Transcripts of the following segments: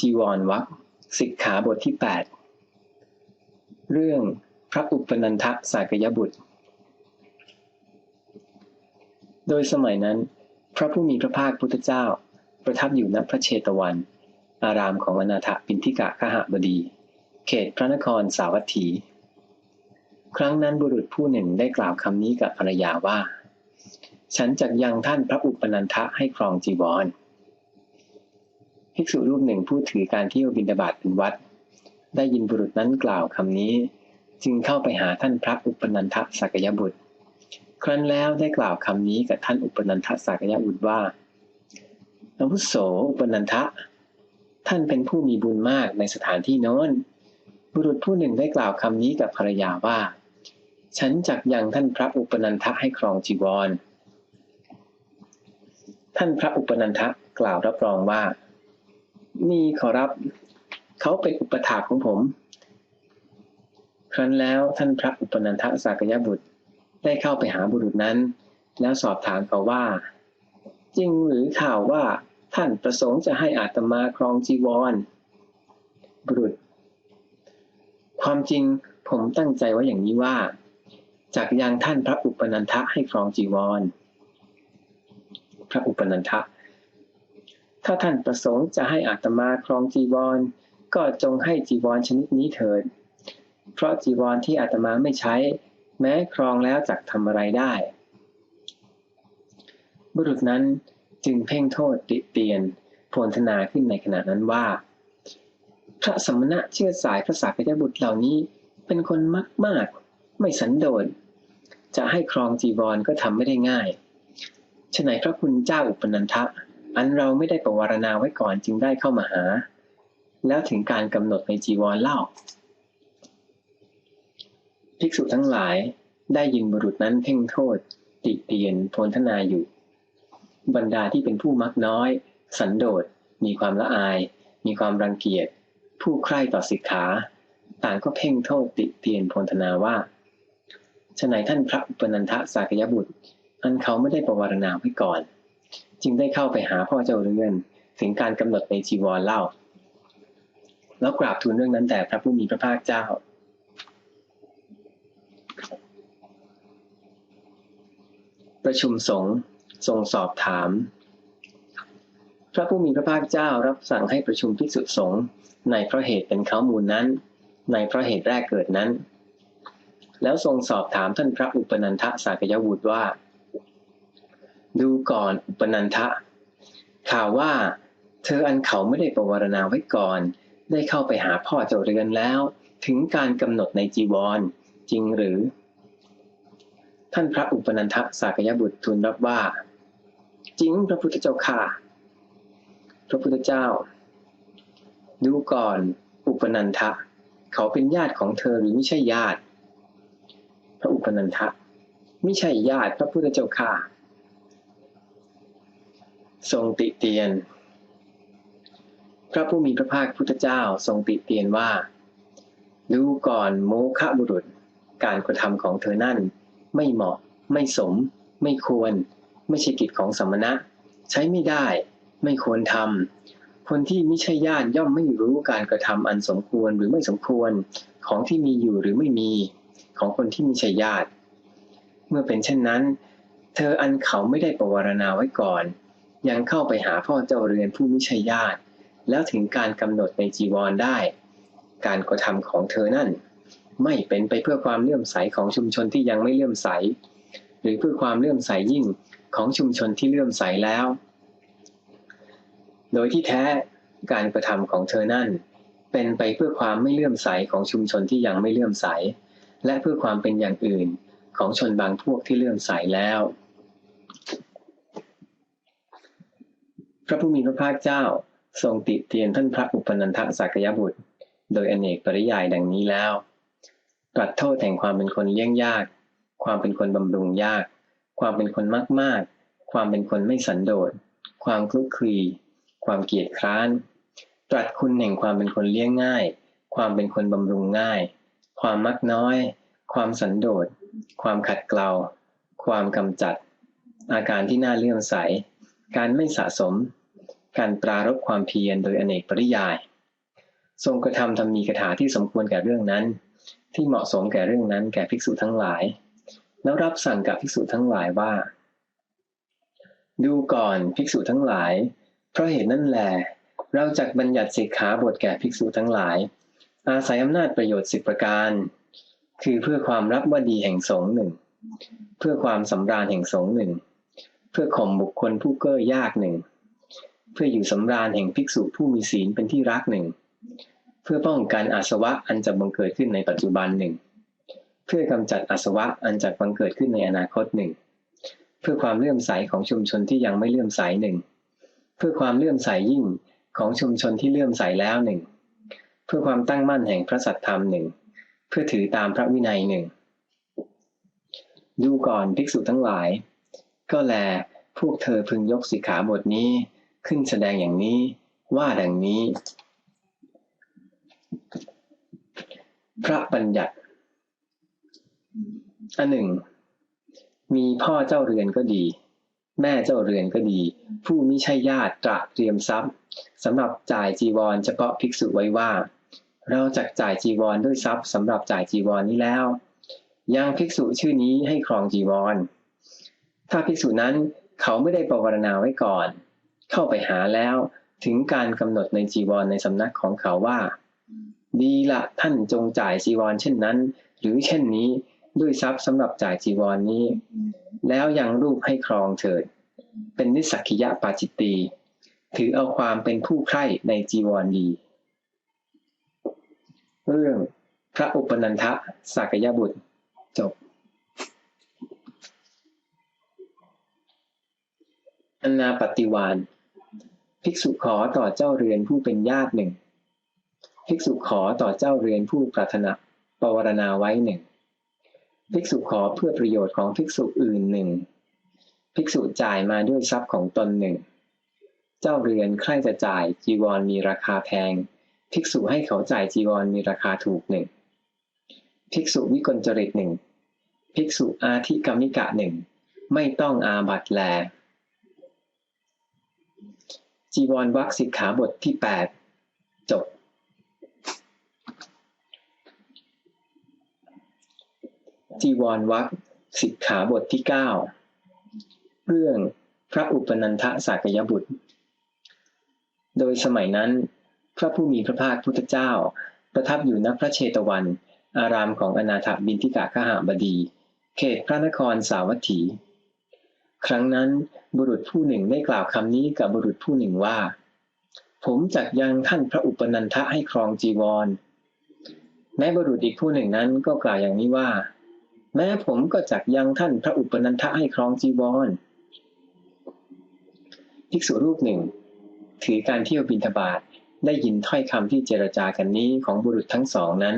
จีวรวักสิกขาบทที่ 8 เรื่องพระอุปนันทสากยบุตร โดยสมัยนั้น พระผู้มีพระภาคพุทธเจ้า ประทับอยู่ณพระเชตวัน อารามของอนาถปินทิกะขหบดี เขตพระนครสาวัตถี ครั้งนั้นบุรุษผู้หนึ่งได้กล่าวคำนี้กับภรรยาว่า ฉันจะยังท่านพระอุปนันทะให้ครองจีวร ภิกษุรูปหนึ่งพูดถือการเที่ยวบินดาบาตเป็นวัด ได้ยินบุรุษนั้นกล่าวคำนี้ จึงเข้าไปหาท่านพระอุปนันทสักยบุตร ครั้นแล้วได้กล่าวคำนี้กับท่านอุปนันทสักยบุตรว่าอาวุโสอุปนันทะ ท่านเป็นผู้มีบุญมากในสถานที่โน้น บุรุษผู้หนึ่งได้กล่าวคำนี้กับภรรยาว่า ฉันจักยังท่านพระอุปนันทะให้ครองจีวร ท่านพระอุปนันทะกล่าวรับรองว่า มีขอรับ เขาเป็นอุปถากของผม ครั้นแล้วท่านพระอุปนันทสากยบุตรได้เข้าไปหาบุรุษนั้น แล้วสอบถามเขาว่า จริงหรือข่าวว่าท่านประสงค์จะให้อาตมาครองจีวร บุรุษ ความจริงผมตั้งใจไว้อย่างนี้ว่าจากยังท่านพระอุปนันทะให้ครองจีวร พระอุปนันทะ ถ้าท่านประสงค์จะให้อาตมาครองจีวร ก็จงให้จีวรชนิดนี้เถิด เพราะจีวรที่อาตมาไม่ใช้ แม้ครองแล้วจักทำอะไรได้ บุรุษนั้นจึงเพ่งโทษติเตียนโพลธนาขึ้นในขณะนั้นว่า พระสมณะเชื่อสายพระสากยบุตรเหล่านี้เป็นคนมากมาก ไม่สันโดษจะให้ครองจีวรก็ทำไม่ได้ง่ายฉนัยพระคุณเจ้าอุปนันทะ อันเราไม่ได้ประวารณาไว้ก่อนจึงได้เข้ามาหา แล้วถึงการกำหนดในจีวรเล่า ภิกษุทั้งหลายได้ยินบุรุษนั้นเพ่งโทษ ติเตียนโพลทนาอยู่ บรรดาที่เป็นผู้มักน้อย สันโดษ มีความละอาย มีความรังเกียจ ผู้ใคร่ต่อสิกขา ต่างก็เพ่งโทษติเตียนโพลทนาว่าฉนัยท่านพระอุปนันทสากยบุตรอันเขาไม่ได้ประวารณาไว้ก่อน จึงได้เข้าไปหาพ่อเจ้าเรือนถึงการกำหนดในจีวรเล่า แล้วกราบทูลเรื่องนั้นแต่พระผู้มีพระภาคเจ้า ประชุมสงฆ์ทรงสอบถาม พระผู้มีพระภาคเจ้ารับสั่งให้ประชุมภิกษุสงฆ์ในเพราะเหตุเป็นข้อมูลนั้น ในเพราะเหตุแรกเกิดนั้น แล้วทรงสอบถามท่านพระอุปนันทสากยวุฒิว่า ดูก่อนอุปนันทะ ข่าวว่า เธออันเขาไม่ได้ประวารณาไว้ก่อน ได้เข้าไปหาพ่อเจ้าเรือนแล้ว ถึงการกำหนดในจีวร จริงหรือ ท่านพระอุปนันทะสากยบุตรทูลรับว่า จริงพระพุทธเจ้าค่ะ พระพุทธเจ้า ดูก่อนอุปนันทะ เขาเป็นญาติของเธอหรือไม่ใช่ญาติ พระอุปนันทะไม่ใช่ญาติพระพุทธเจ้าค่ะ ทรงติเตียน พระผู้มีพระภาคพุทธเจ้าทรงติเตียนว่า ดูก่อนโมฆะบุรุษ การกระทำของเธอนั่น ไม่เหมาะ ไม่สม ไม่ควร ไม่ใช่กิจของสมณะ ใช้ไม่ได้ ไม่ควรทำคนที่ไม่ใช่ญาติย่อมไม่รู้การกระทำอันสมควรหรือไม่สมควรของที่มีอยู่หรือไม่มีของคนที่ม่ใช่ญาติ เมื่อเป็นเช่นนั้น เธออันเขาไม่ได้ประวารณาไว้ก่อน ยังเข้าไปหาพ่อเจ้าเรือนผู้ไม่ใช่ญาติ แล้วถึงการกำหนดในจีวรได้ การกระทำของเธอนั่น ไม่เป็นไปเพื่อความเลื่อมใสของชุมชนที่ยังไม่เลื่อมใส หรือเพื่อความเลื่อมใสยิ่งของชุมชนที่เลื่อมใสแล้ว โดยที่แท้การกระทำของเธอนั่น เป็นไปเพื่อความไม่เลื่อมใสของชุมชนที่ยังไม่เลื่อมใส และเพื่อความเป็นอย่างอื่นของชนบางพวกที่เลื่อมใสแล้ว ระผู้มีพระภาคเจ้าทรงติเตียนท่านพระอุปนันทสักยบุตร โดยอเนกปริยายดังนี้แล้วตรัสโทษแห่งความเป็นคนเลี้ยงยาก ความเป็นคนบำรุงยาก ความเป็นคนมากมากความเป็นคนไม่สันโดษ ความคลุกคลี ความเกียจคร้าน ตรัสคุณแห่งความเป็นคนเลี้ยงง่าย ความเป็นคนบำรุงง่าย ความมักน้อย ความสันโดษ ความขัดเกลา ความกำจัด อาการที่น่าเลื่อมใส การไม่สะสม การปรารบความเพียรโดยอเนกปริยาย ทรงกระทำทำมีคาถาที่สมควรแก่เรื่องนั้น ที่เหมาะสมแก่เรื่องนั้นแก่ภิกษุทั้งหลาย แล้วรับสั่งกับภิกษุทั้งหลายว่า ดูก่อนภิกษุทั้งหลาย เพราะเหตุนั้นแหลเราจักบัญญัติสิกขาบทแก่ภิกษุทั้งหลาย อาศัยอำนาจประโยชน์สิบประการ คือเพื่อความรับว่าดีแห่งสงฆ์หนึ่งเพื่อความสำราญแห่งสงฆ์หนึ่งเพื่อข่มบุคคลผู้เก้อยากหนึ่ง เพื่ออยู่สำราญแห่งภิกษุผู้มีศีลเป็นที่รักหนึ่ง เพื่อป้องกันอาสวะอันจะบังเกิดขึ้นในปัจจุบันหนึ่ง เพื่อกำจัดอาสวะอันจะบังเกิดขึ้นในอนาคตหนึ่ง เพื่อความเลื่อมใสของชุมชนที่ยังไม่เลื่อมใสหนึ่ง เพื่อความเลื่อมใสยิ่งของชุมชนที่เลื่อมใสแล้วหนึ่ง เพื่อความตั้งมั่นแห่งพระสัตธรรมหนึ่ง เพื่อถือตามพระวินัยหนึ่ง ดูก่อนภิกษุทั้งหลาย ก็แลพวกเธอพึงยกสิกขาบทนี้ ขึ้นแสดงอย่างนี้ ว่าดังนี้ พระบัญญัติอันหนึ่ง มีพ่อเจ้าเรือนก็ดี แม่เจ้าเรือนก็ดี ผู้มิใช่ญาติตระเตรียมทรัพย์สำหรับจ่ายจีวรเฉพาะภิกษุไว้ว่า เราจักจ่ายจีวรด้วยทรัพย์สำหรับจ่ายจีวรนี้แล้ว ยังภิกษุชื่อนี้ให้ครองจีวร ถ้าภิกษุนั้นเขาไม่ได้ปรารณาไว้ก่อน เข้าไปหาแล้วถึงการกำหนดในจีวรในสำนักของเขาว่า ดีละท่านจงจ่ายจีวรเช่นนั้น หรือเช่นนี้ด้วยทรัพย์สำหรับจ่ายจีวรนนี้ แล้วยังรูปให้ครองเถิด เป็นนิสักขิยะปาจิตตีถือเอาความเป็นผู้ใคร่ในจีวรดี เรื่องพระอุปนันทะสักยบุตร จบ อนาปฏิวาน ภิกษุขอต่อเจ้าเรือนผู้เป็นญาติหนึ่ง ภิกษุขอต่อเจ้าเรือนผู้ปรารถนาปวารณาไว้หนึ่ง ภิกษุขอเพื่อประโยชน์ของภิกษุอื่นหนึ่ง ภิกษุจ่ายมาด้วยทรัพย์ของตนหนึ่ง เจ้าเรือนใคร่จะจ่ายจีวรมีราคาแพง ภิกษุให้เขาจ่ายจีวรมีราคาถูกหนึ่ง ภิกษุวิกลจริตหนึ่ง ภิกษุอาธิกรรมิกะหนึ่ง ไม่ต้องอาบัตแล จีวรวักสิกขาบทที่แปดจบ จีวรวักสิกขาบทที่เก้าเรื่องพระอุปนันทสากยบุตร โดยสมัยนั้น พระผู้มีพระภาคพุทธเจ้า ประทับอยู่ณพระเชตวัน อารามของอนาถบินทิกาขหาบดี เขตพระนครสาวัตถี ครั้งนั้นบุรุษผู้หนึ่งได้กล่าวคำนี้กับบุรุษผู้หนึ่งว่า ผมจักยังท่านพระอุปนันทะให้ครองจีวร แม้บุรุษอีกผู้หนึ่งนั้นก็กล่าวอย่างนี้ว่า แม้ผมก็จักยังท่านพระอุปนันทะให้ครองจีวรภิกษุรูปหนึ่ง ถือการเที่ยวบินทบาทได้ยินถ้อยคำที่เจรจากันนี้ของบุรุษทั้งสองนั้น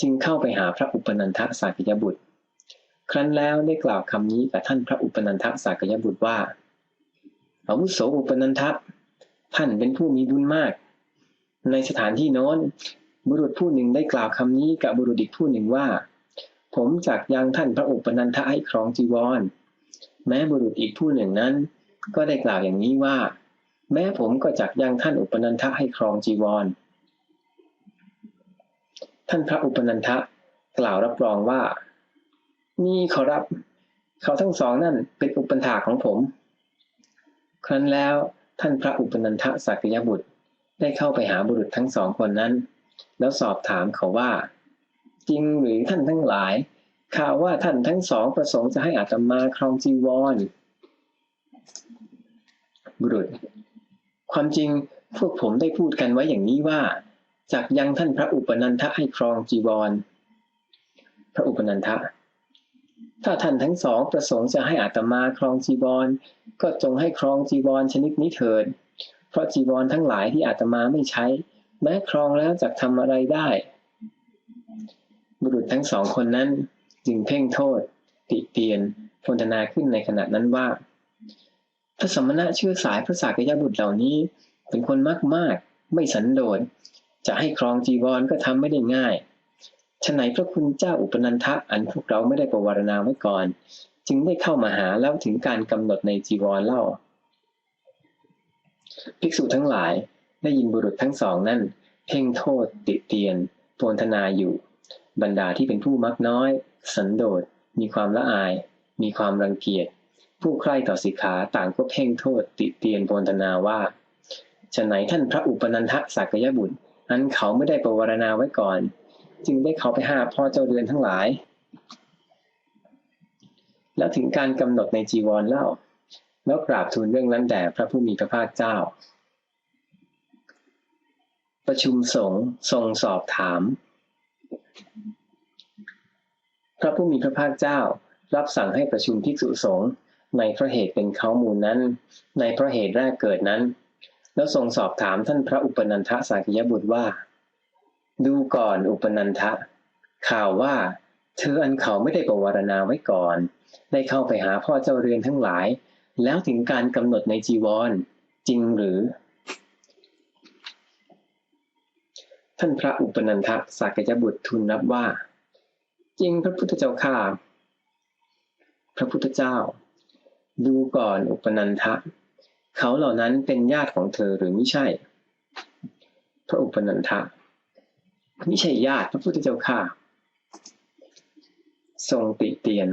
จึงเข้าไปหาพระอุปนันทสากยบุตร ครั้นแล้วได้กล่าวคำนี้กับท่านพระอุปนันทสากยบุตรว่าอาวุโสอุปนันทท่านเป็นผู้มีบุญมาก ในสถานที่โน้น บุรุษผู้หนึ่งได้กล่าวคำนี้กับบุรุษอีกผู้หนึ่งว่า ผมจากยังท่านพระอุปนันทให้ครองจีวร แม้บุรุษอีกผู้หนึ่งนั้น ก็ได้กล่าวอย่างนี้ว่า แม้ผมก็จักยังท่านอุปนันทให้ครองจีวร ท่านพระอุปนันทกล่าวรับรองว่า นี่ขอรับ เขาทั้งสองนั่นเป็นอุปนถาของผม ครั้นแล้วท่านพระอุปนันทะสักยบุตรได้เข้าไปหาบุรุษทั้งสองคนนั้น แล้วสอบถามเขาว่า จริงหรือท่านทั้งหลาย ข่าวว่าท่านทั้งสองประสงค์จะให้อาตมาครองจีวร บุรุษ ความจริงพวกผมได้พูดกันไว้อย่างนี้ว่าจากยังท่านพระอุปนันทะให้ครองจีวร พระอุปนันทะ ถ้าท่านทั้งสองประสงค์จะให้อาตมาครองจีวร ก็จงให้ครองจีวรชนิดนี้เถิด เพราะจีวรทั้งหลายที่อาตมาไม่ใช้ แม้ครองแล้วจะทำอะไรได้ บุรุษทั้งสองคนนั้นจึงเพ่งโทษ ติเตียนพนธนาขึ้นในขณะนั้นว่าพระสมณะเชื่อสายพระสากยบุตรเหล่านี้ เป็นคนมากมากไม่สันโดษจะให้ครองจีวรก็ทำไม่ได้ง่าย ฉนัยพระคุณเจ้าอุปนันทะอันพวกเราไม่ได้ประวารณาไว้ก่อน จึงได้เข้ามาหาแล้วถึงการกำหนดในจีวรเล่า ภิกษุทั้งหลายได้ยินบุรุษทั้งสองนั่น เพ่งโทษติเตียนโพนธนาอยู่ บรรดาที่เป็นผู้มักน้อย สันโดษ มีความละอาย มีความรังเกียจ ผู้ใคร่ต่อสิกขาต่างก็เพ่งโทษติเตียนโพนธนาว่าฉไหนท่านพระอุปนันทสักยบุตรอันเขาไม่ได้ประวรณาไว้ก่อน จึงได้เขาไปหาพ่อเจ้าเรือนทั้งหลาย แล้วถึงการกำหนดในจีวรเล่า แล้วกราบทูลเรื่องนั้นแด่พระผู้มีพระภาคเจ้า ประชุมสงฆ์ทรงสอบถาม พระผู้มีพระภาคเจ้ารับสั่งให้ประชุมภิกษุสงฆ์ในพระเหตุเป็นเขามูลนั้น ในพระเหตุแรกเกิดนั้น แล้วทรงสอบถามท่านพระอุปนันทสากยบุตรว่า ดูก่อนอุปนันทะ ข่าวว่า เธออันเขาไม่ได้ประวารณาไว้ก่อน ได้เข้าไปหาพ่อเจ้าเรือนทั้งหลาย แล้วถึงการกำหนดในจีวร จริงหรือ ท่านพระอุปนันทะสากยบุตรทูลรับว่า จริงพระพุทธเจ้าข้าพระพุทธเจ้า ดูก่อนอุปนันทะ เขาเหล่านั้นเป็นญาติของเธอหรือไม่ใช่ พระอุปนันทะ ไม่ใช่ญาติพระพุทธเจ้าค่ะ ทรงติเตียน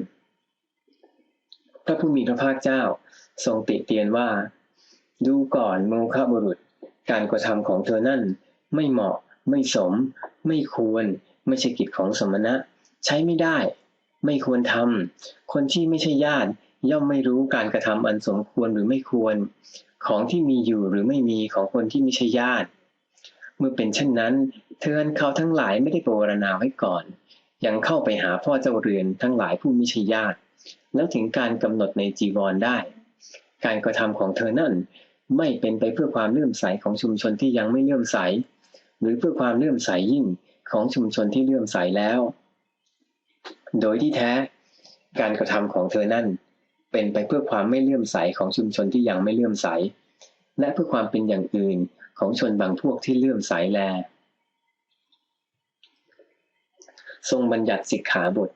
พระผู้มีพระภาคเจ้า ทรงติเตียนว่า ดูก่อนโมฆะบุรุษ การกระทำของเธอนั่น ไม่เหมาะ ไม่สม ไม่ควร ไม่ใช่กิจของสมณะ ใช้ไม่ได้ ไม่ควรทำคนที่ไม่ใช่ญาติย่อมไม่รู้การกระทำอันสมควรหรือไม่ควร ของที่มีอยู่หรือไม่มีของคนที่ไม่ใช่ญาติ มื่อเป็นเช่นนั้นเธอเขาทั้งหลายไม่ได้โปรณาไว้ก่อน ยังเข้าไปหาพ่อเจ้าเรือนทั้งหลายผู้ม่ใช่ญาติ แล้วถึงการกำหนดในจีวรได้ การกระทำของเธอนั่นไม่เป็นไปเพื่อความเลื่อมใสของชุมชนที่ยังไม่เลื่อมใส หรือเพื่อความเลื่อมใสยิ่งของชุมชนที่เลื่อมใสแล้ว โดยที่แท้ การกระทำของเธอนั่น เป็นไปเพื่อความไม่เลื่อมใสของชุมชนที่ยังไม่เลื่อมใส และเพื่อความเป็นอย่างอื่น ของชนบางพวกที่เลื่อมใสแล ทรงบัญญัติสิกขาบท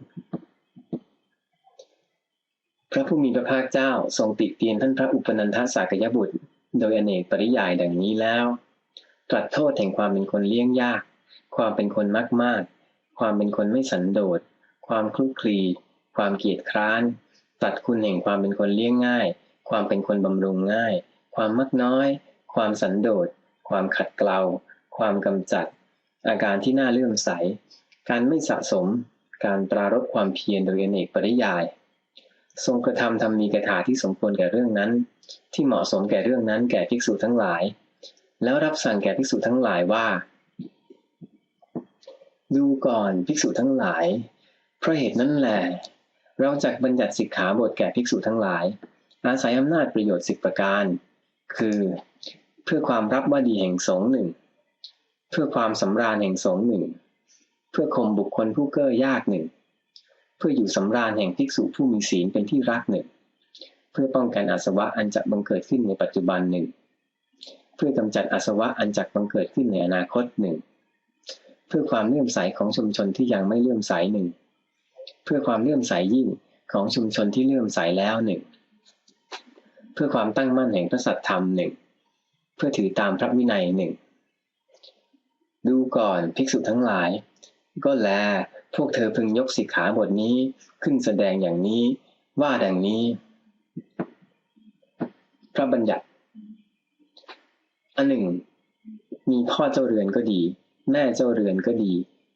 พระผู้มีพระภาคเจ้าทรงติเตียนท่านพระอุปนันทสากยบุตร โดยอเนกปริยายดังนี้แล้ว ตรัสโทษแห่งความเป็นคนเลี้ยงยาก ความเป็นคนมากมากความเป็นคนไม่สันโดษ ความคลุกคลี ความเกียจคร้าน ตัดคุณแห่งความเป็นคนเลี้ยงง่าย ความเป็นคนบำรุงง่าย ความมักน้อย ความสันโดษ ความขัดเกลา ความกำจัด อาการที่น่าเลื่อมใส การไม่สะสม การปรารบความเพียรโดยอเนกปริยาย ทรงกระทำทำมีกระถาที่สมควรแก่เรื่องนั้น ที่เหมาะสมแก่เรื่องนั้นแก่ภิกษุทั้งหลาย แล้วรับสั่งแก่ภิกษุทั้งหลายว่า ดูก่อนภิกษุทั้งหลาย เพราะเหตุนั้นแหละเราจักบัญญัติสิกขาบทแก่ภิกษุทั้งหลาย อาศัยอำนาจประโยชน์สิบประการ คือ เพื่อความรับว่าดีแห่งสงหนึ่ง เพื่อความสำราญแห่งสงหนึ่ง เพื่อข่มบุคคลผู้เก้อยากหนึ่ง เพื่ออยู่สำราญแห่งภิกษุผู้มีศีลเป็นที่รักหนึ่ง เพื่อป้องกันอาสวะอันจะบังเกิดขึ้นในปัจจุบันหนึ่ง เพื่อกำจัดอาสวะอันจะบังเกิดขึ้นในอนาคตหนึ่ง เพื่อความเลื่อมใสของชุมชนที่ยังไม่เลื่อมใสหนึ่ง เพื่อความเลื่อมใสยิ่งของชุมชนที่เลื่อมใสแล้วหนึ่ง เพื่อความตั้งมั่นแห่งพระสัตธรรมหนึ่ง เพื่อถือตามพระวินัยหนึ่งดูก่อนภิกษุทั้งหลาย ก็แล พวกเธอพึงยกสิกขาบทนี้ขึ้นแสดงอย่างนี้ ว่าดังนี้ พระบัญญัติ อันหนึ่ง มีพ่อเจ้าเรือนก็ดี แม่เจ้าเรือนก็ดี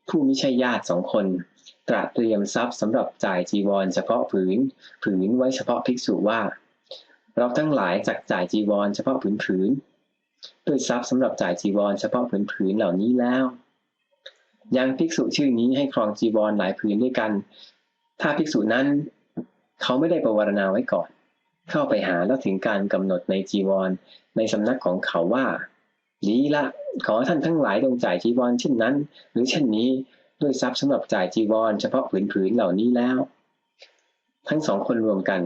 ผู้ไม่ใช่ญาติสองคน ตระเตรียมทรัพย์สำหรับจ่ายจีวรเฉพาะผืน ผืนไว้เฉพาะภิกษุว่า เราทั้งหลายจักจ่ายจีวรเฉพาะผืนผืน ด้วยทรัพย์สำหรับจ่ายจีวรเฉพาะผืนผืนเหล่านี้แล้ว ยังภิกษุชื่อนี้ให้ครองจีวรหลายผืนด้วยกัน ถ้าภิกษุนั้น เขาไม่ได้ประวรณาไว้ก่อน เข้าไปหาแล้วถึงการกำหนดในจีวรในสำนักของเขาว่าดีละขอท่านทั้งหลายจงจ่ายจีวรเช่นนั้น หรือเช่นนี้ด้วยทรัพย์สำหรับจ่ายจีวรเฉพาะผืนๆเหล่านี้แล้ว ทั้งสองคนรวมกัน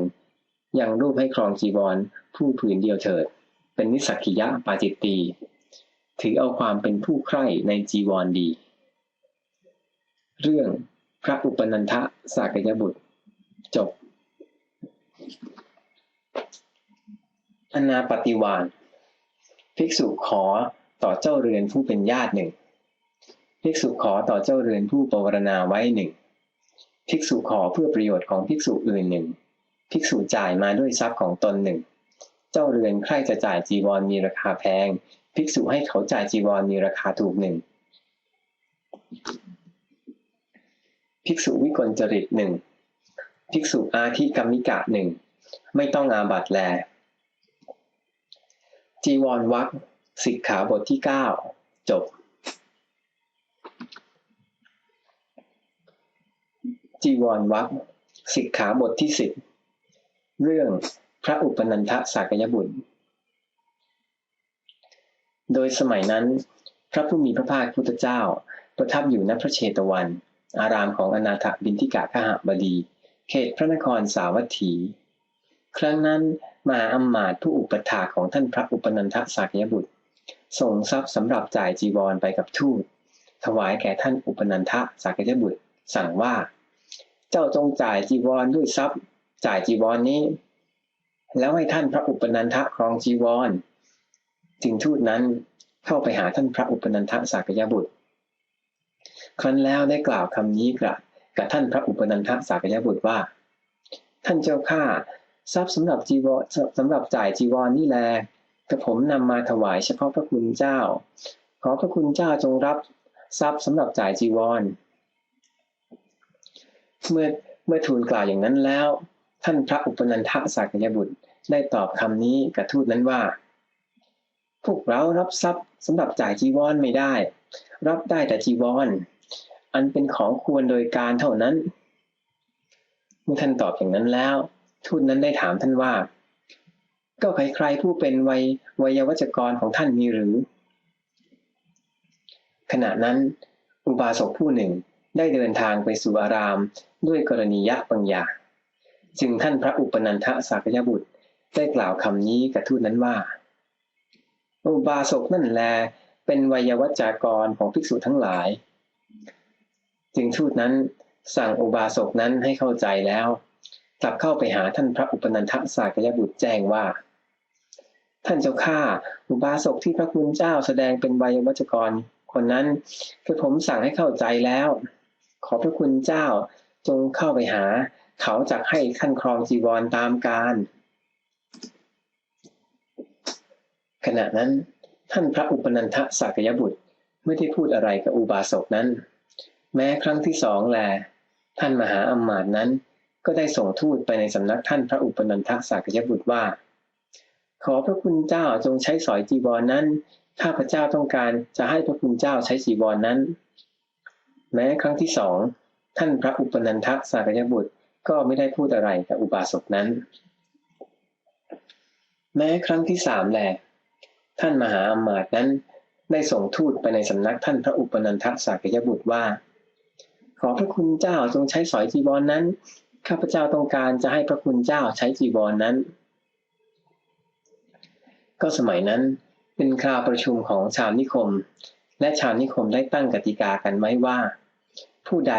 ยังรูปให้ครองจีวรผู้ผืนเดียวเถิด เป็นนิสักิยะปาจิตตีถือเอาความเป็นผู้ใคร่ในจีวรดี เรื่องพระอุปนันทะสากยบุตร จบ อนาปฏิวานภิกษุขอต่อเจ้าเรือนผู้เป็นญาติหนึ่ง ภิกษุขอต่อเจ้าเรือนผู้ปวารณาไว้หนึ่ง ภิกษุขอเพื่อประโยชน์ของภิกษุอื่นหนึ่ง ภิกษุจ่ายมาด้วยทรัพย์ของตนหนึ่ง เจ้าเรือนใครจะจ่ายจีวรมีราคาแพง ภิกษุให้เขาจ่ายจีวรมีราคาถูกหนึ่งภิกษุวิกลจริตหนึ่งภิกษุอาทิกรรมิกะหนึ่งไม่ต้องอาบัตแล จีวรวักสิกขาบทที่เก้าจบ จีวรวักสิกขาบทที่สิบเรื่อง พระอุปนันทสากยบุตร โดยสมัยนั้น พระผู้มีพระภาคพุทธเจ้า ประทับอยู่ณพระเชตวัน อารามของอนาถบินทิกะขหบดี เขตพระนครสาวัตถี ครั้งนั้นมหาอัมมาตผู้อุปถาของท่านพระอุปนันทสากยบุตร ส่งทรัพย์สำหรับจ่ายจีวรไปกับทูต ถวายแก่ท่านอุปนันทสากยบุตร สั่งว่า เจ้าจงจ่ายจีวรด้วยทรัพย์ จ่ายจีวรนนี้ แล้วให้ท่านพระอุปนันทะครองจีวร จึงทูตนั้นเข้าไปหาท่านพระอุปนันทะสากยบุตร ครั้นแล้วได้กล่าวคำนี้กับกับท่านพระอุปนันทะสากยบุตรว่า ท่านเจ้าข้าทรัพย์สำหรับจีวรสำหรับจ่ายจีวรนนี่แลกระผมนำมาถวายเฉพาะพระคุณเจ้า ขอพระคุณเจ้าจงรับทรัพย์สำหรับจ่ายจีวร เมื่อเมื่อทูลกล่าวอย่างนั้นแล้ว ท่านพระอุปนันทสากยบุตร ได้ตอบคำนี้กับทูตนั้นว่า พวกเรารับทรัพย์สำหรับจ่ายจีวรไม่ได้ รับได้แต่จีวรอันเป็นของควรโดยการเท่านั้น เมื่อท่านตอบอย่างนั้นแล้ว ทูตนั้นได้ถามท่านว่า ก็ใครๆผู้เป็นวัยวัยวัจกรของท่านมีหรือ ขณะนั้น อุบาสกผู้หนึ่งได้เดินทางไปสู่อารามด้วยกรณียะบางอย่างจึงท่านพระอุปนันทสากยบุตร ได้กล่าวคำนี้กับทูตนั้นว่า อุบาสกนั่นแล เป็นวัยวัจกรของภิกษุทั้งหลาย จึงทูตนั้นสั่งอุบาสกนั้นให้เข้าใจแล้ว กลับเข้าไปหาท่านพระอุปนันทสากยบุตรแจ้งว่า ท่านเจ้าข้าอุบาสกที่พระคุณเจ้าแสดงเป็นวัยวัจกรคนนั้นคือผมสั่งให้เข้าใจแล้ว ขอพระคุณเจ้าจงเข้าไปหา เขาจะให้ขั้นครองจีวรตามการ ขณะนั้นท่านพระอุปนันทสักยบุตรไม่ได้พูดอะไรกับอุบาสกนั้น แม้ครั้งที่สองแล ท่านมหาอมมาตนั้น ก็ได้ส่งทูตไปในสำนักท่านพระอุปนันทสักยบุตรว่า ขอพระคุณเจ้าจงใช้สอยจีวรนนั้นข้าพเจ้าต้องการจะให้พระคุณเจ้าใช้จีวรนนั้น แม้ครั้งที่สองท่านพระอุปนันทสากยบุตรก็ไม่ได้พูดอะไรกับอุบาสกนั้น แม้ครั้งที่สามแหละ ท่านมหาอมาตย์นั้นได้ส่งทูตไปในสำนักท่านพระอุปนันทสากยบุตรว่า ขอพระคุณเจ้าจงใช้สอยจีวรนนั้น ข้าพเจ้าต้องการจะให้พระคุณเจ้าใช้จีวรนนั้น ก็สมัยนั้นเป็นคราวประชุมของชาวนิคม และชาวนิคมได้ตั้งกติกากันไว้ว่า ผู้ใด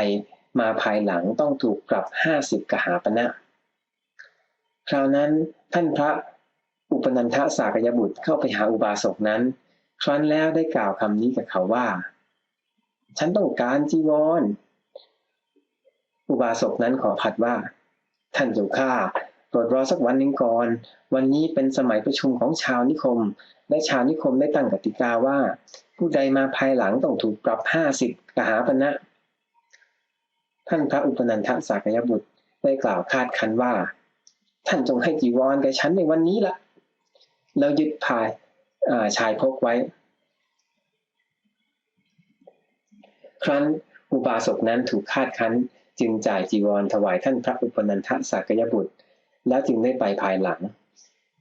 มาภายหลังต้องถูกปรับห้าสิบกหาปณะคราวนั้นท่านพระ อุปนันทสากยบุตรเข้าไปหาอุบาสกนั้น ครั้นแล้วได้กล่าวคำนี้กับเขาว่า ฉันต้องการจีวรอุบาสกนั้นขอผัดว่า ท่านเจ้าข้าโปรดรอสักวันหนึ่งก่อน วันนี้เป็นสมัยประชุมของชาวนิคม และชาวนิคมได้ตั้งกติกาว่า ผู้ใดมาภายหลังต้องถูกปรับห้าสิบกหาปณะท่านพระอุปนันทสากยบุตรได้กล่าวคาดคันว่า ท่านจงให้จีวรแก่ฉันในวันนี้ละ แล้วยึดพายชายพกไว้ ครั้นอุบาสกนั้นถูกคาดคันจึงจ่ายจีวรถวายท่านพระอุปนันทสากยบุตร แล้วจึงได้ไปภายหลัง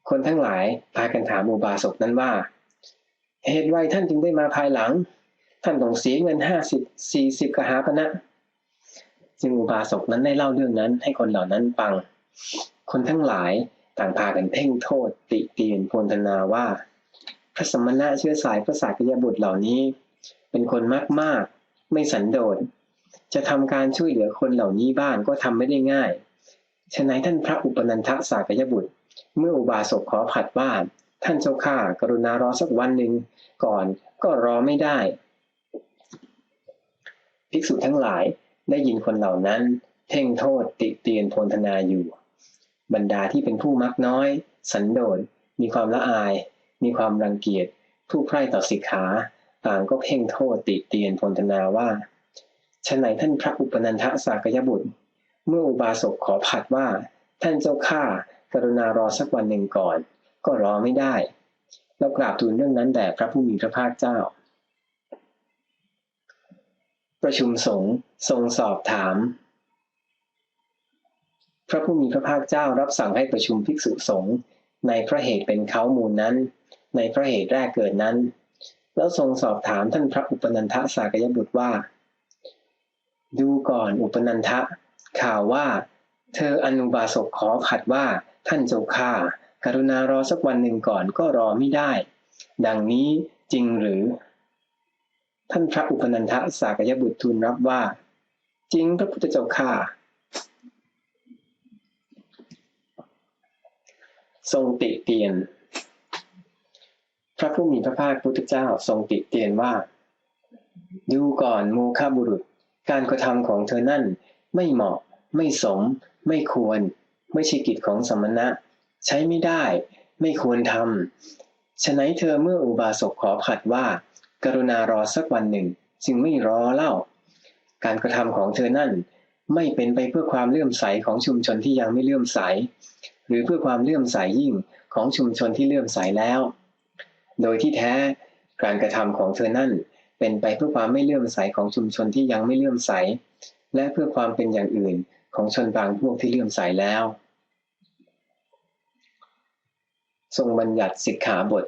คนทั้งหลายพากันถามอุบาสกนั้นว่า เหตุไรท่านจึงได้มาภายหลัง ท่านต้องเสียเงินห้าสิบสี่สิบกหาพนะจึงอุบาสกนั้นได้เล่าเรื่องนั้นให้คนเหล่านั้นฟัง คนทั้งหลาย ต่างพากันเพ่งโทษติเตียนพลธนาว่า พระสมณะเชื้อสายพระสากยบุตรเหล่านี้ เป็นคนมากมากไม่สันโดษ จะทำการช่วยเหลือคนเหล่านี้บ้างก็ทำไม่ได้ง่ายฉะนั้นท่านพระอุปนันทสากยบุตร เมื่ออุบาสกขอผัดว่าท่านเจ้าข้ากรุณารอสักวันหนึ่งก่อนก็รอไม่ได้ ภิกษุทั้งหลายได้ยินคนเหล่านั้น เพ่งโทษติเตียนโพนธนาอยู่ บรรดาที่เป็นผู้มักน้อย สันโดษ มีความละอาย มีความรังเกียจ ผู้ใคร่ต่อสิกขาต่างก็เพ่งโทษติเตียนพนธนาว่าฉไหนท่านพระอุปนันทสากยบุตร เมื่ออุบาสกขอผัดว่า ท่านเจ้าข้ากรุณารอสักวันหนึ่งก่อน ก็รอไม่ได้ เรากราบทูลเรื่องนั้นแด่พระผู้มีพระภาคเจ้า ประชุมสงฆ์ทรงสอบถาม พระผู้มีพระภาคเจ้ารับสั่งให้ประชุมภิกษุสงฆ์ในพระเหตุเป็นเขามูลนั้น ในพระเหตุแรกเกิดนั้น แล้วทรงสอบถามท่านพระอุปนันทสากยบุตรว่า ดูก่อนอุปนันทะ ข่าวว่า เธออนุบาสกขอขัดว่าท่านเจ้าข้ากรุณารอสักวันหนึ่งก่อนก็รอไม่ได้ ดังนี้จริงหรือ ท่านพระอุปนันทสากยบุตรทูลรับว่า จริงพระพุทธเจ้าข้า ทรงติเตียน พระผู้มีพระภาคพุทธเจ้าทรงติเตียนว่า ดูก่อนโมฆะบุรุษ การกระทำของเธอนั่นไม่เหมาะ ไม่สม ไม่ควร ไม่ใช่กิจของสมณะ ใช้ไม่ได้ ไม่ควรทำฉะนั้นเธอเมื่ออุบาสกขอผัดว่า กรุณารอสักวันหนึ่ง จึงไม่รอเล่า การกระทำของเธอนั่น ไม่เป็นไปเพื่อความเลื่อมใสของชุมชนที่ยังไม่เลื่อมใส หรือเพื่อความเลื่อมใสยยิ่งของชุมชนที่เลื่อมใสแล้ว โดยที่แท้การกระทำของเธอนั่นเป็นไปเพื่อความไม่เลื่อมใสของชุมชนที่ยังไม่เลื่อมใส และเพื่อความเป็นอย่างอื่นของชนบางพวกที่เลื่อมใสแล้ว ทรงบัญญัติสิกขาบท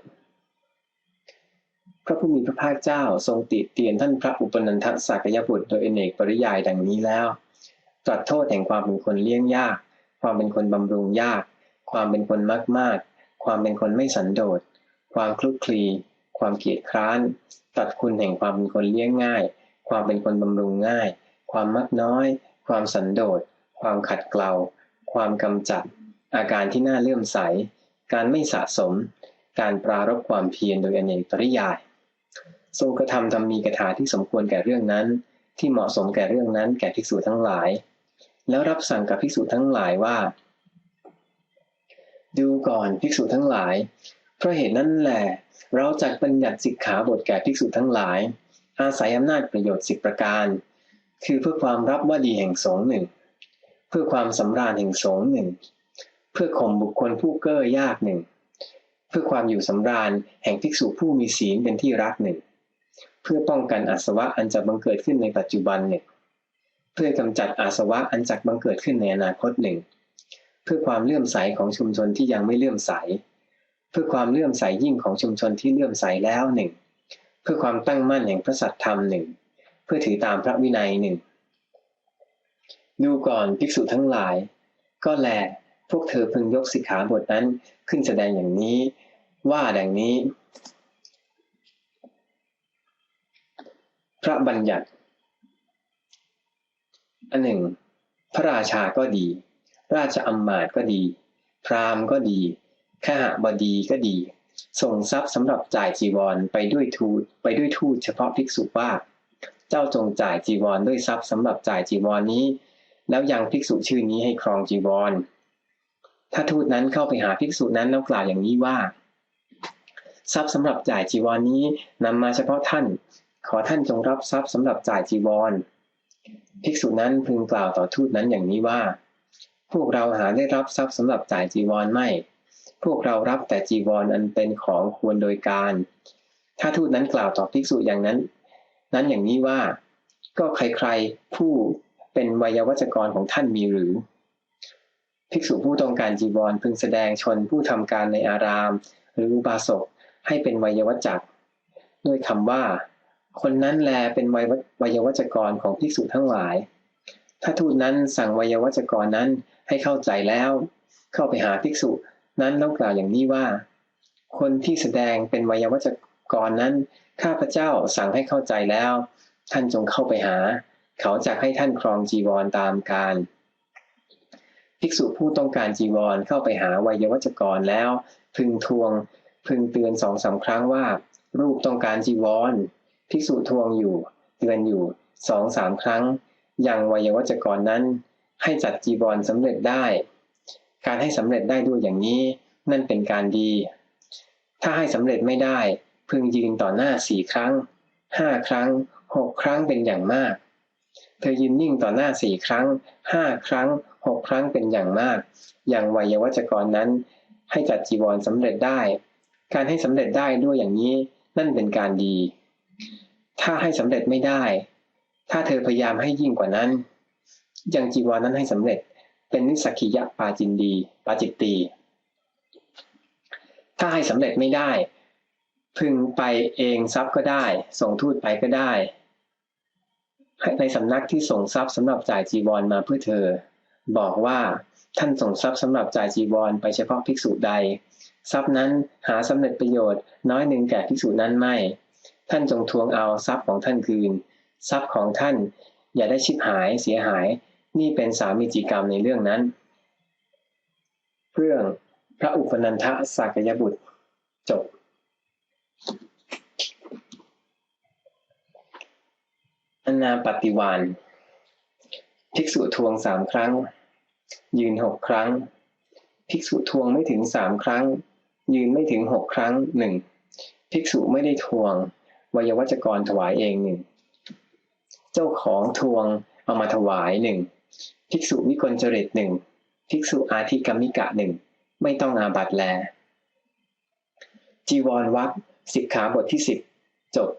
พระผู้มีพระภาคเจ้าทรงติเตียนท่านพระอุปนันทสักยบุตรโดยเอนกปริยายดังนี้แล้วตรัสโทษแห่งความเป็นคนเลี้ยงยาก ความเป็นคนบำรุงยาก ความเป็นคนมากมากความเป็นคนไม่สันโดษ ความคลุกคลี ความเกียจคร้าน ตัดคุณแห่งความเป็นคนเลี้ยงง่าย ความเป็นคนบำรุงง่าย ความมักน้อย ความสันโดษ ความขัดเกลา ความกำจัด อาการที่น่าเลื่อมใส การไม่สะสม การปรารบความเพียรโดยอเนกปริยายทรงกระทำทำมีกระถาที่สมควรแก่เรื่องนั้น ที่เหมาะสมแก่เรื่องนั้นแก่ภิกษุทั้งหลาย แล้วรับสั่งกับภิกษุทั้งหลายว่า ดูก่อนภิกษุทั้งหลาย เพราะเหตุนั้นแหละเราจักบัญญัติสิกขาบทแก่ภิกษุทั้งหลาย อาศัยอำนาจประโยชน์สิบประการ คือเพื่อความรับว่าดีแห่งสงหนึ่ง เพื่อความสำราญแห่งสงหนึ่ง เพื่อข่มบุคคลผู้เก้อยากหนึ่ง เพื่อความอยู่สำราญแห่งภิกษุผู้มีศีลเป็นที่รักหนึ่ง เพื่อป้องกันอาสวะอันจะบังเกิดขึ้นในปัจจุบันหนึ่ง เพื่อกำจัดอาสวะอันจักบังเกิดขึ้นในอนาคตหนึ่ง เพื่อความเลื่อมใสของชุมชนที่ยังไม่เลื่อมใส เพื่อความเลื่อมใสยิ่งของชุมชนที่เลื่อมใสแล้วหนึ่งเพื่อความตั้งมั่นแห่งพระสัตธรรมหนึ่งเพื่อถือตามพระวินัยหนึ่งดูก่อนภิกษุทั้งหลาย ก็แลพวกเธอพึงยกสิกขาบทนั้นขึ้นแสดงอย่างนี้ ว่าดังนี้ พระบัญญัติอันหนึ่ง พระราชาก็ดี ราชอัมมาตก็ดี พราหมณ์ก็ดีข้าหบดีก็ดี ส่งทรัพย์สำหรับจ่ายจีวรไปด้วยทูตไปด้วยทูตเฉพาะภิกษุว่า เจ้าจงจ่ายจีวรด้วยทรัพย์สำหรับจ่ายจีวรนนี้ แล้วยังภิกษุชื่อนี้ให้ครองจีวร ถ้าทูตนั้นเข้าไปหาภิกษุนั้นแล้วกล่าวอย่างนี้ว่า ทรัพย์สำหรับจ่ายจีวรนนี้นำมาเฉพาะท่าน ขอท่านจงรับทรัพย์สำหรับจ่ายจีวร ภิกษุนั้นพึงกล่าวต่อทูตนั้นอย่างนี้ว่า พวกเราหาได้รับทรัพย์สำหรับจ่ายจีวรไม่ พวกเรารับแต่จีวรอันเป็นของควรโดยการ ถ้าทูตนั้นกล่าวต่อภิกษุอย่างนั้น นั้นอย่างนี้ว่า ก็ใครๆผู้เป็นวัยวัจกรของท่านมีหรือ ภิกษุผู้ต้องการจีวรพึงแสดงชนผู้ทำการในอาราม หรืออุบาสกให้เป็นวัยวัจจักด้วยคำว่า คนนั้นแลเป็นวัยวัจกรของภิกษุทั้งหลาย ถ้าทูตนั้นสั่งวัยวัจกรนั้น ให้เข้าใจแล้ว เข้าไปหาภิกษุนั้นต้องกล่าวอย่างนี้ว่า คนที่แสดงเป็นวัยวัจกรนั้น ข้าพเจ้าสั่งให้เข้าใจแล้ว ท่านจงเข้าไปหา เขาจะให้ท่านครองจีวรตามการ ภิกษุผู้ต้องการจีวรเข้าไปหาวัยวัจกรแล้ว พึงทวง พึงเตือนสองสาครั้งว่า รูปต้องการจีวร ภิกษุทวงอยู่ เตือนอยู่สองสามครั้ง ยังวัยวัจกรนั้น ให้จัดจีวรสำเร็จได้ การให้สำเร็จได้ด้วยอย่างนี้ นั่นเป็นการดี ถ้าให้สำเร็จไม่ได้ พึงยืนต่อหน้าสี่ครั้งห้าครั้งหกครั้งเป็นอย่างมาก เธอยืนนิ่งต่อหน้าสี่ครั้งห้าครั้งหกครั้งเป็นอย่างมาก อย่างวัยวัจกรนั้น ให้จัดจีวรสำเร็จได้ การให้สำเร็จได้ด้วยอย่างนี้ นั่นเป็นการดี ถ้าให้สำเร็จไม่ได้ ถ้าเธอพยายามให้ยิ่งกว่านั้น ยังจีวรนั้นให้สำเร็จ เป็นนิสักิยะปาจินดีปาจิตตีถ้าให้สำเร็จไม่ได้ พึงไปเองทรัพย์ก็ได้ ส่งทูตไปก็ได้ ในสำนักที่ส่งทรัพย์สำหรับจ่ายจีวรมาเพื่อเธอ บอกว่าท่านส่งทรัพย์สำหรับจ่ายจีวรไปเฉพาะภิกษุใด ทรัพย์นั้นหาสำเร็จประโยชน์ น้อยหนึ่งแก่ภิกษุนั้นไม่ ท่านจงทวงเอาทรัพย์ของท่านคืน ทรัพย์ของท่านอย่าได้ชิบหายเสียหาย นี่เป็นสามีจิกรรมในเรื่องนั้น เรื่องพระอุปนันทะสักยบุตรจบ อนาปฏิวานภิกษุทวงสามครั้ง ยืนหกครั้ง ภิกษุทวงไม่ถึงสามครั้ง ยืนไม่ถึงหกครั้งหนึ่งภิกษุไม่ได้ทวงวัยวัจกรถวายเองหนึ่งเจ้าของทวงเอามาถวายหนึ่ง ภิกษุวิกลจริตหนึ่งภิกษุอาธิกรรมิกะหนึ่งไม่ต้องอาบัตแล จีวรวัดสิกขาบทที่สิบจบ